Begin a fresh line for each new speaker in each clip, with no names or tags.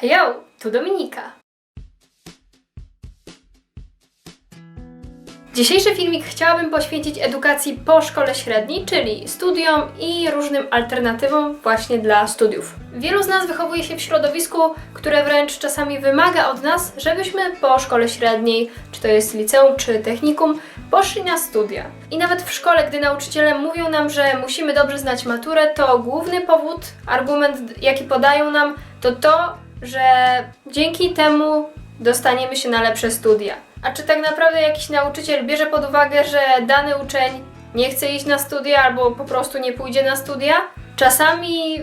Hejo, tu Dominika. Dzisiejszy filmik chciałabym poświęcić edukacji po szkole średniej, czyli studiom i różnym alternatywom właśnie dla studiów. Wielu z nas wychowuje się w środowisku, które wręcz czasami wymaga od nas, żebyśmy po szkole średniej, czy to jest liceum, czy technikum, poszli na studia. I nawet w szkole, gdy nauczyciele mówią nam, że musimy dobrze znać maturę, to główny powód, argument, jaki podają nam, to to, że dzięki temu dostaniemy się na lepsze studia. A czy tak naprawdę jakiś nauczyciel bierze pod uwagę, że dany uczeń nie chce iść na studia albo po prostu nie pójdzie na studia? Czasami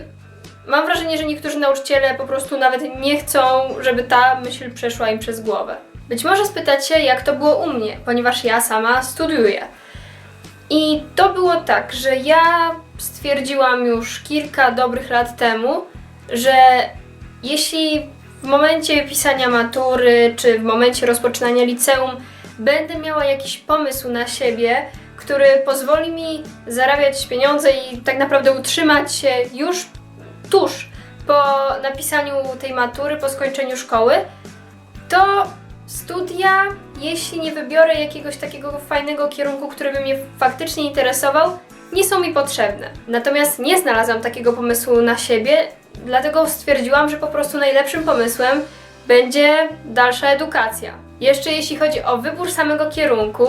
mam wrażenie, że niektórzy nauczyciele po prostu nawet nie chcą, żeby ta myśl przeszła im przez głowę. Być może spytacie, jak to było u mnie, ponieważ ja sama studiuję. I to było tak, że ja stwierdziłam już kilka dobrych lat temu, że jeśli w momencie pisania matury czy w momencie rozpoczynania liceum będę miała jakiś pomysł na siebie, który pozwoli mi zarabiać pieniądze i tak naprawdę utrzymać się już tuż po napisaniu tej matury, po skończeniu szkoły, to studia, jeśli nie wybiorę jakiegoś takiego fajnego kierunku, który by mnie faktycznie interesował, nie są mi potrzebne. Natomiast nie znalazłam takiego pomysłu na siebie, dlatego stwierdziłam, że po prostu najlepszym pomysłem będzie dalsza edukacja. Jeszcze jeśli chodzi o wybór samego kierunku,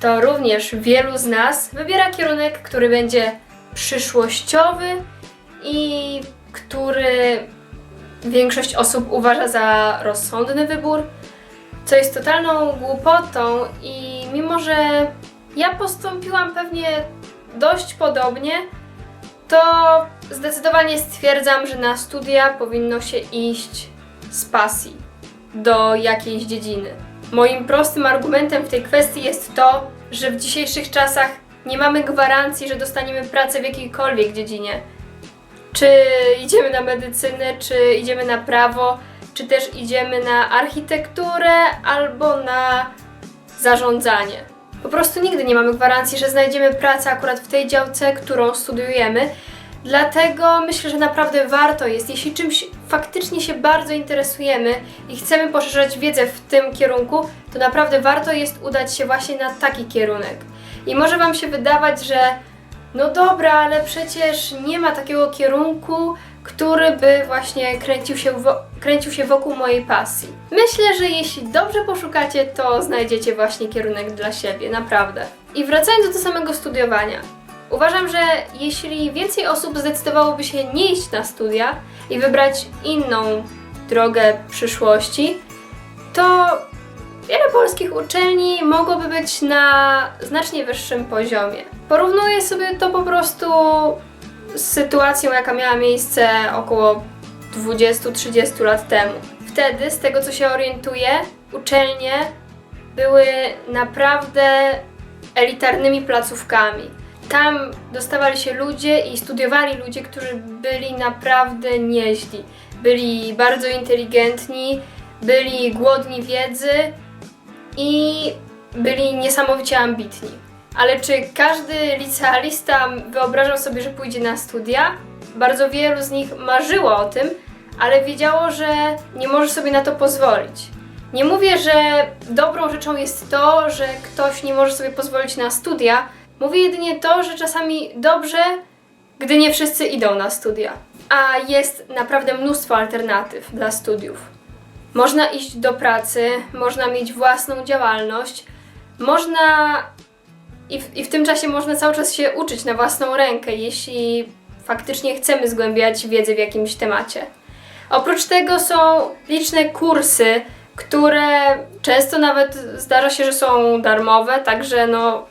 to również wielu z nas wybiera kierunek, który będzie przyszłościowy i który większość osób uważa za rozsądny wybór, co jest totalną głupotą i mimo, że ja postąpiłam pewnie dość podobnie, to zdecydowanie stwierdzam, że na studia powinno się iść z pasji do jakiejś dziedziny. Moim prostym argumentem w tej kwestii jest to, że w dzisiejszych czasach nie mamy gwarancji, że dostaniemy pracę w jakiejkolwiek dziedzinie. Czy idziemy na medycynę, czy idziemy na prawo, czy też idziemy na architekturę albo na zarządzanie. Po prostu nigdy nie mamy gwarancji, że znajdziemy pracę akurat w tej działce, którą studiujemy. Dlatego myślę, że naprawdę warto jest, jeśli czymś faktycznie się bardzo interesujemy i chcemy poszerzać wiedzę w tym kierunku, to naprawdę warto jest udać się właśnie na taki kierunek. I może Wam się wydawać, że no dobra, ale przecież nie ma takiego kierunku, który by właśnie kręcił się, kręcił się wokół mojej pasji. Myślę, że jeśli dobrze poszukacie, to znajdziecie właśnie kierunek dla siebie, naprawdę. I wracając do samego studiowania. Uważam, że jeśli więcej osób zdecydowałoby się nie iść na studia i wybrać inną drogę przyszłości, to wiele polskich uczelni mogłoby być na znacznie wyższym poziomie. Porównuję sobie to po prostu z sytuacją, jaka miała miejsce około 20-30 lat temu. Wtedy, z tego co się orientuję, uczelnie były naprawdę elitarnymi placówkami. Tam dostawali się ludzie i studiowali ludzie, którzy byli naprawdę nieźli. Byli bardzo inteligentni, byli głodni wiedzy i byli niesamowicie ambitni. Ale czy każdy licealista wyobrażał sobie, że pójdzie na studia? Bardzo wielu z nich marzyło o tym, ale wiedziało, że nie może sobie na to pozwolić. Nie mówię, że dobrą rzeczą jest to, że ktoś nie może sobie pozwolić na studia. Mówię jedynie to, że czasami dobrze, gdy nie wszyscy idą na studia. A jest naprawdę mnóstwo alternatyw dla studiów. Można iść do pracy, można mieć własną działalność, można i w, I w tym czasie można cały czas się uczyć na własną rękę, jeśli faktycznie chcemy zgłębiać wiedzę w jakimś temacie. Oprócz tego są liczne kursy, które często nawet zdarza się, że są darmowe, także no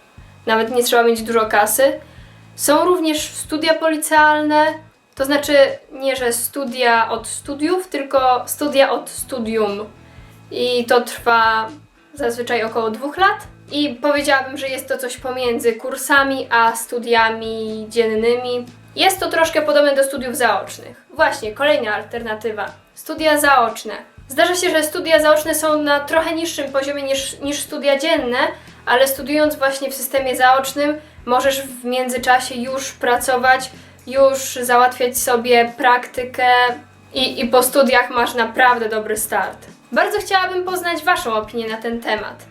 nawet nie trzeba mieć dużo kasy. Są również studia policealne, to znaczy nie, że studia od studiów, tylko studia od studium. I to trwa zazwyczaj około dwóch lat. I powiedziałabym, że jest to coś pomiędzy kursami a studiami dziennymi. Jest to troszkę podobne do studiów zaocznych. Właśnie, kolejna alternatywa. Studia zaoczne. Zdarza się, że studia zaoczne są na trochę niższym poziomie niż, niż studia dzienne, ale studiując właśnie w systemie zaocznym, możesz w międzyczasie już pracować, już załatwiać sobie praktykę i, i po studiach masz naprawdę dobry start. Bardzo chciałabym poznać Waszą opinię na ten temat.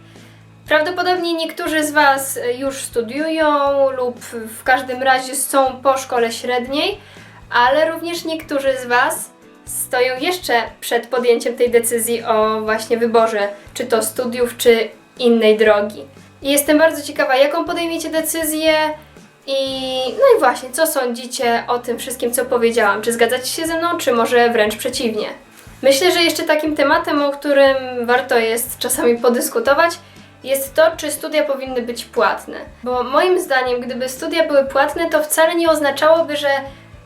Prawdopodobnie niektórzy z Was już studiują lub w każdym razie są po szkole średniej, ale również niektórzy z Was stoją jeszcze przed podjęciem tej decyzji o właśnie wyborze, czy to studiów, czy innej drogi. I jestem bardzo ciekawa, jaką podejmiecie decyzję i no i właśnie, co sądzicie o tym wszystkim, co powiedziałam? Czy zgadzacie się ze mną, czy może wręcz przeciwnie? Myślę, że jeszcze takim tematem, o którym warto jest czasami podyskutować, jest to, czy studia powinny być płatne. Bo moim zdaniem, gdyby studia były płatne, to wcale nie oznaczałoby, że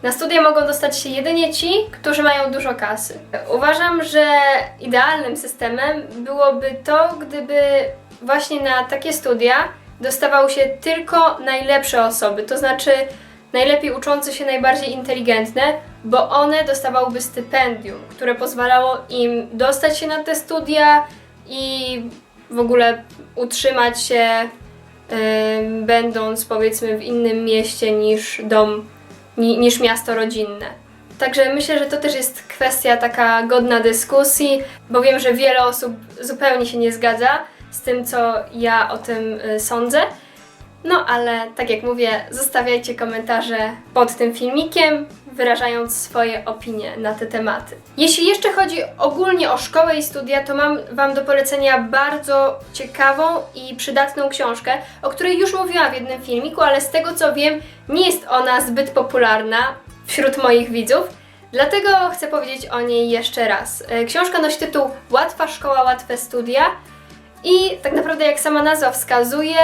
na studia mogą dostać się jedynie ci, którzy mają dużo kasy. Uważam, że idealnym systemem byłoby to, gdyby właśnie na takie studia dostawały się tylko najlepsze osoby, to znaczy najlepiej uczące się, najbardziej inteligentne, bo one dostawałyby stypendium, które pozwalało im dostać się na te studia i w ogóle utrzymać się, będąc powiedzmy w innym mieście niż dom, ni, niż miasto rodzinne. Także myślę, że to też jest kwestia taka godna dyskusji, bo wiem, że wiele osób zupełnie się nie zgadza z tym, co ja o tym y, sądzę. No ale tak jak mówię, zostawiajcie komentarze pod tym filmikiem, wyrażając swoje opinie na te tematy. Jeśli jeszcze chodzi ogólnie o szkołę i studia, to mam Wam do polecenia bardzo ciekawą i przydatną książkę, o której już mówiłam w jednym filmiku, ale z tego co wiem, nie jest ona zbyt popularna wśród moich widzów. Dlatego chcę powiedzieć o niej jeszcze raz. E, Książka nosi tytuł Łatwa szkoła, łatwe studia i tak naprawdę jak sama nazwa wskazuje,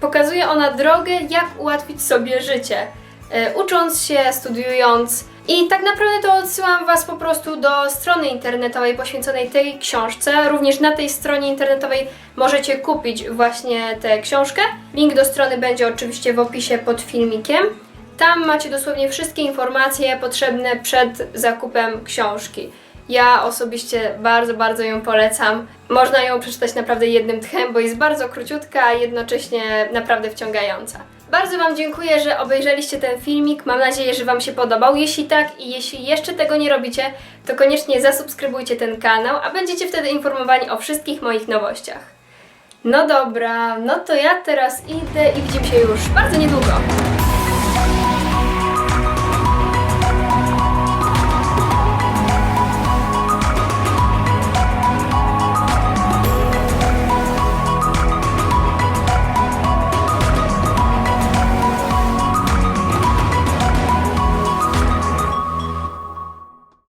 pokazuje ona drogę, jak ułatwić sobie życie, e, ucząc się, studiując. I tak naprawdę to odsyłam Was po prostu do strony internetowej poświęconej tej książce. Również na tej stronie internetowej możecie kupić właśnie tę książkę. Link do strony będzie oczywiście w opisie pod filmikiem. Tam macie dosłownie wszystkie informacje potrzebne przed zakupem książki. Ja osobiście bardzo, bardzo ją polecam. Można ją przeczytać naprawdę jednym tchem, bo jest bardzo króciutka, a jednocześnie naprawdę wciągająca. Bardzo Wam dziękuję, że obejrzeliście ten filmik. Mam nadzieję, że Wam się podobał. Jeśli tak i jeśli jeszcze tego nie robicie, to koniecznie zasubskrybujcie ten kanał, a będziecie wtedy informowani o wszystkich moich nowościach. No dobra, no to ja teraz idę i widzimy się już bardzo niedługo.